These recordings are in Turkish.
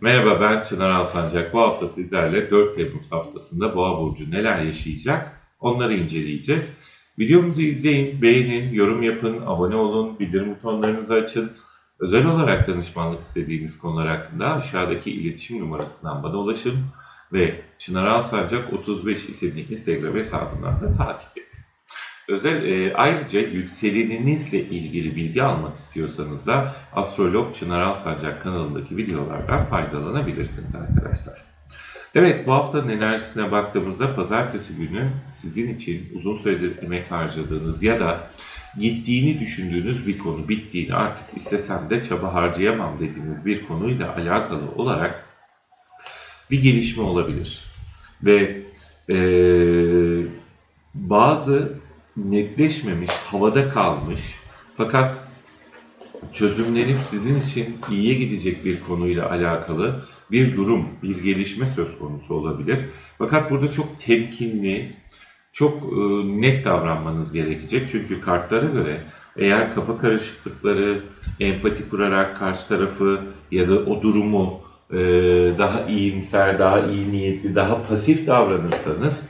Merhaba ben Çınar Alsancak. Bu hafta sizlerle 4 Temmuz haftasında Boğa Burcu neler yaşayacak onları inceleyeceğiz. Videomuzu izleyin, beğenin, yorum yapın, abone olun, bildirim butonlarınızı açın. Özel olarak danışmanlık istediğiniz konular hakkında aşağıdaki iletişim numarasından bana ulaşın ve Çınar Alsancak 35 isimli Instagram hesabından da takip edin. Özel e, ayrıca yükseleninizle ilgili bilgi almak istiyorsanız da Astrolog Çınar Alsancak kanalındaki videolardan faydalanabilirsiniz arkadaşlar. Evet bu haftanın enerjisine baktığımızda pazartesi günü sizin için uzun süredir emek harcadığınız ya da gittiğini düşündüğünüz bir konu bittiğini artık istesem de çaba harcayamam dediğiniz bir konuyla alakalı olarak bir gelişme olabilir. Ve eee, bazı netleşmemiş, havada kalmış fakat çözümlenip sizin için iyiye gidecek bir konuyla alakalı bir durum, bir gelişme söz konusu olabilir. Fakat burada çok temkinli, çok e, net davranmanız gerekecek. Çünkü kartlara göre eğer kafa karışıklıkları, empati kurarak karşı tarafı ya da o durumu e, daha iyimser, daha iyi niyetli, daha pasif davranırsanız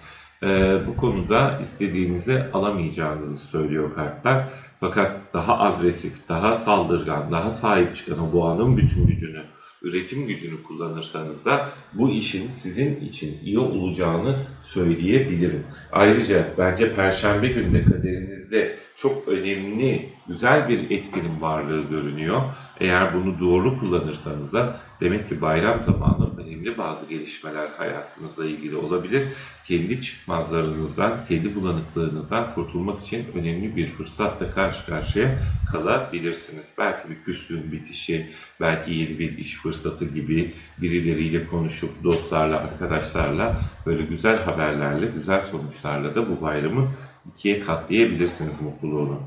e, bu konuda istediğinizi alamayacağınızı söylüyor kartlar. Fakat daha agresif, daha saldırgan, daha sahip çıkan o boğanın bütün gücünü, üretim gücünü kullanırsanız da bu işin sizin için iyi olacağını söyleyebilirim. Ayrıca bence Perşembe günde kaderinizde çok önemli, güzel bir etkinin varlığı görünüyor. Eğer bunu doğru kullanırsanız da demek ki bayram zamanı önemli bazı gelişmeler hayatınızla ilgili olabilir. Kendi çıkmazlarınızdan, kendi bulanıklığınızdan kurtulmak için önemli bir fırsatla karşı karşıya kalabilirsiniz. Belki bir küslüğün bitişi, belki yeni bir iş fırsatı gibi birileriyle konuşup dostlarla, arkadaşlarla böyle güzel haberlerle, güzel sonuçlarla da bu bayramı ikiye katlayabilirsiniz mutluluğunu.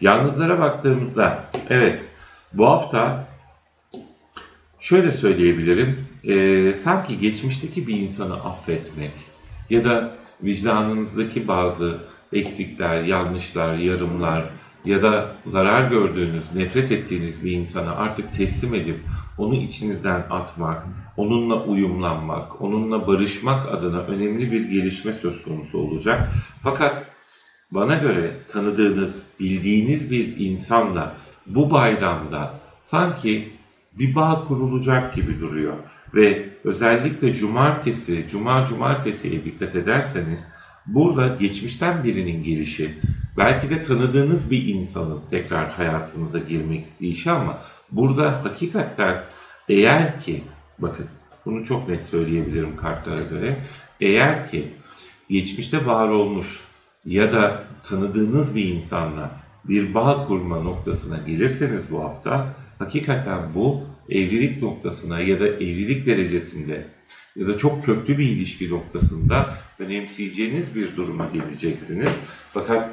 Yalnızlara baktığımızda, evet bu hafta şöyle söyleyebilirim, eee, sanki geçmişteki bir insanı affetmek ya da vicdanınızdaki bazı eksikler, yanlışlar, yarımlar ya da zarar gördüğünüz, nefret ettiğiniz bir insana artık teslim edip onu içinizden atmak, onunla uyumlanmak, onunla barışmak adına önemli bir gelişme söz konusu olacak. Fakat bana göre tanıdığınız, bildiğiniz bir insanla bu bayramda sanki bir bağ kurulacak gibi duruyor. Ve özellikle cumartesi, cuma cumartesiye dikkat ederseniz burada geçmişten birinin gelişi, belki de tanıdığınız bir insanın tekrar hayatınıza girmek isteyişi ama burada hakikaten eğer ki, bakın bunu çok net söyleyebilirim kartlara göre, eğer ki geçmişte var olmuş ya da tanıdığınız bir insanla bir bağ kurma noktasına gelirseniz bu hafta hakikaten bu evlilik noktasına ya da evlilik derecesinde ya da çok köklü bir ilişki noktasında önemseyeceğiniz bir duruma geleceksiniz. Fakat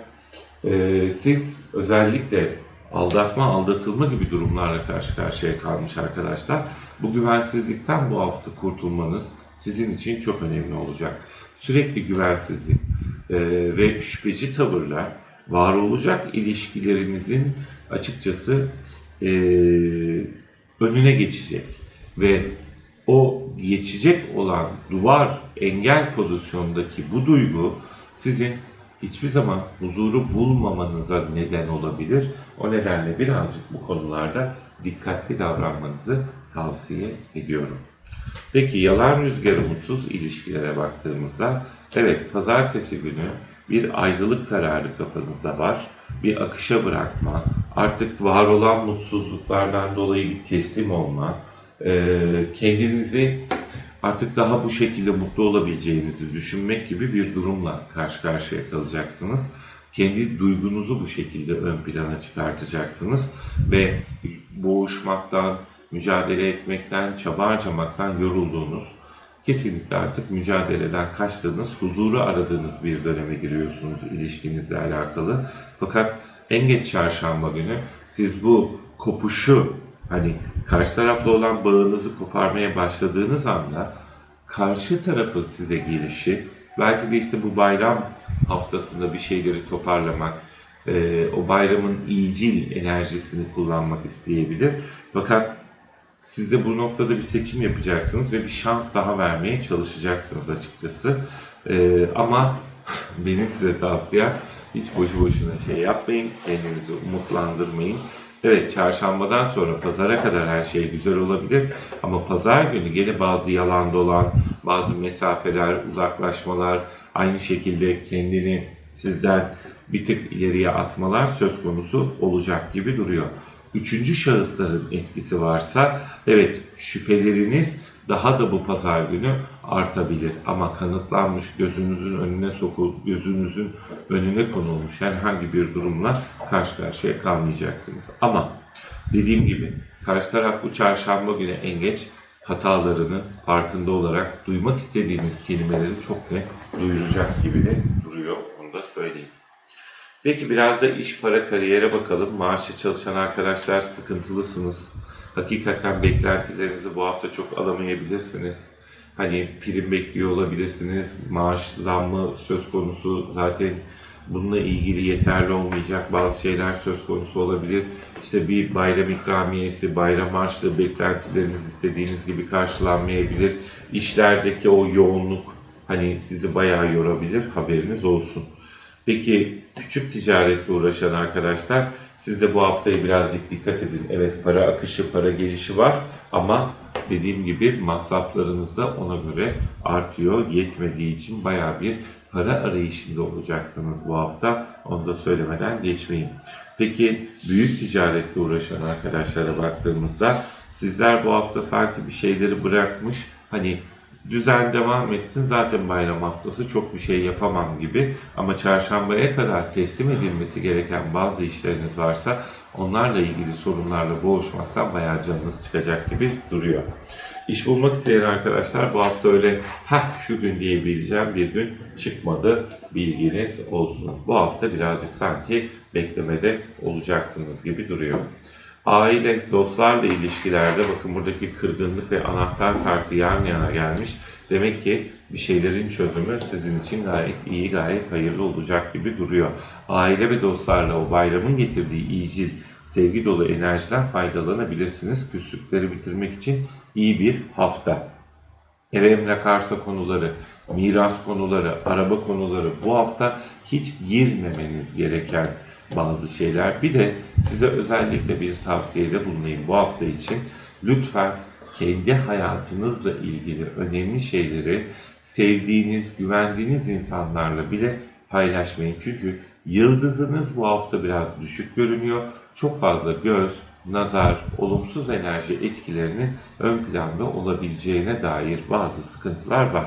e, siz özellikle aldatma, aldatılma gibi durumlarla karşı karşıya kalmış arkadaşlar. Bu güvensizlikten bu hafta kurtulmanız sizin için çok önemli olacak. Sürekli güvensizlik e, ve şüpheci tavırlar var olacak ilişkilerinizin açıkçası e, önüne geçecek ve o geçecek olan duvar engel pozisyondaki bu duygu sizin hiçbir zaman huzuru bulmamanıza neden olabilir. O nedenle birazcık bu konularda dikkatli davranmanızı tavsiye ediyorum. Peki yalan rüzgarı mutsuz ilişkilere baktığımızda evet pazartesi günü bir ayrılık kararı kafanızda var. Bir akışa bırakma, artık var olan mutsuzluklardan dolayı bir teslim olma, kendinizi artık daha bu şekilde mutlu olabileceğinizi düşünmek gibi bir durumla karşı karşıya kalacaksınız. Kendi duygunuzu bu şekilde ön plana çıkartacaksınız ve boğuşmaktan, mücadele etmekten, çaba harcamaktan yorulduğunuz, kesinlikle artık mücadeleden kaçtığınız, huzuru aradığınız bir döneme giriyorsunuz ilişkinizle alakalı. Fakat en geç çarşamba günü siz bu kopuşu hani karşı tarafla olan bağınızı koparmaya başladığınız anda karşı tarafın size gelişi belki de işte bu bayram haftasında bir şeyleri toparlamak, e, o bayramın iyicil enerjisini kullanmak isteyebilir. Fakat Siz de bu noktada bir seçim yapacaksınız ve bir şans daha vermeye çalışacaksınız açıkçası. Ee, ama benim size tavsiyem hiç boşu boşuna şey yapmayın, kendinizi umutlandırmayın. Evet çarşambadan sonra pazara kadar her şey güzel olabilir ama pazar günü gene bazı yalan dolan, bazı mesafeler, uzaklaşmalar, aynı şekilde kendini sizden bir tık ileriye atmalar söz konusu olacak gibi duruyor. Üçüncü şahısların etkisi varsa evet şüpheleriniz daha da bu pazar günü artabilir. Ama kanıtlanmış gözünüzün önüne sokul, gözünüzün önüne konulmuş herhangi bir durumla karşı karşıya kalmayacaksınız. Ama dediğim gibi karşı taraf bu çarşamba günü en geç hatalarını farkında olarak duymak istediğiniz kelimeleri çok net duyuracak gibi de duruyor. Bunu da söyleyeyim. Peki biraz da iş, para, kariyere bakalım. Maaşlı çalışan arkadaşlar sıkıntılısınız. Hakikaten beklentilerinizi bu hafta çok alamayabilirsiniz. Hani prim bekliyor olabilirsiniz. Maaş zammı söz konusu zaten bununla ilgili yeterli olmayacak bazı şeyler söz konusu olabilir. İşte bir bayram ikramiyesi, bayram harçlığı beklentileriniz istediğiniz gibi karşılanmayabilir. İşlerdeki o yoğunluk hani sizi bayağı yorabilir. Haberiniz olsun. Peki küçük ticaretle uğraşan arkadaşlar siz de bu haftayı birazcık dikkat edin. Evet para akışı, para gelişi var ama dediğim gibi masraflarınız da ona göre artıyor. Yetmediği için bayağı bir para arayışında olacaksınız bu hafta. Onu da söylemeden geçmeyin. Peki büyük ticaretle uğraşan arkadaşlara baktığımızda sizler bu hafta sanki bir şeyleri bırakmış hani düzen devam etsin zaten bayram haftası çok bir şey yapamam gibi ama çarşambaya kadar teslim edilmesi gereken bazı işleriniz varsa onlarla ilgili sorunlarla boğuşmaktan bayağı canınız çıkacak gibi duruyor. İş bulmak isteyen arkadaşlar bu hafta öyle ha şu gün diyebileceğim bir gün çıkmadı bilginiz olsun. Bu hafta birazcık sanki beklemede olacaksınız gibi duruyor. Aile, dostlarla ilişkilerde bakın buradaki kırgınlık ve anahtar kartı yan yana gelmiş. Demek ki bir şeylerin çözümü sizin için gayet iyi, gayet hayırlı olacak gibi duruyor. Aile ve dostlarla o bayramın getirdiği iyicil, sevgi dolu enerjiden faydalanabilirsiniz. Küslükleri bitirmek için iyi bir hafta. Ev emlak arsa konuları, miras konuları, araba konuları bu hafta hiç girmemeniz gereken bazı şeyler. Bir de size özellikle bir tavsiyede bulunayım bu hafta için. Lütfen kendi hayatınızla ilgili önemli şeyleri sevdiğiniz, güvendiğiniz insanlarla bile paylaşmayın. Çünkü yıldızınız bu hafta biraz düşük görünüyor. Çok fazla göz, nazar, olumsuz enerji etkilerinin ön planda olabileceğine dair bazı sıkıntılar var.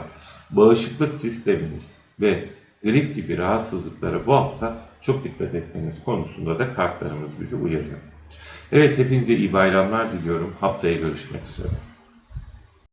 Bağışıklık sisteminiz ve grip gibi rahatsızlıklara bu hafta çok dikkat etmeniz konusunda da kartlarımız bizi uyarıyor. Evet hepinize iyi bayramlar diliyorum. Haftaya görüşmek üzere.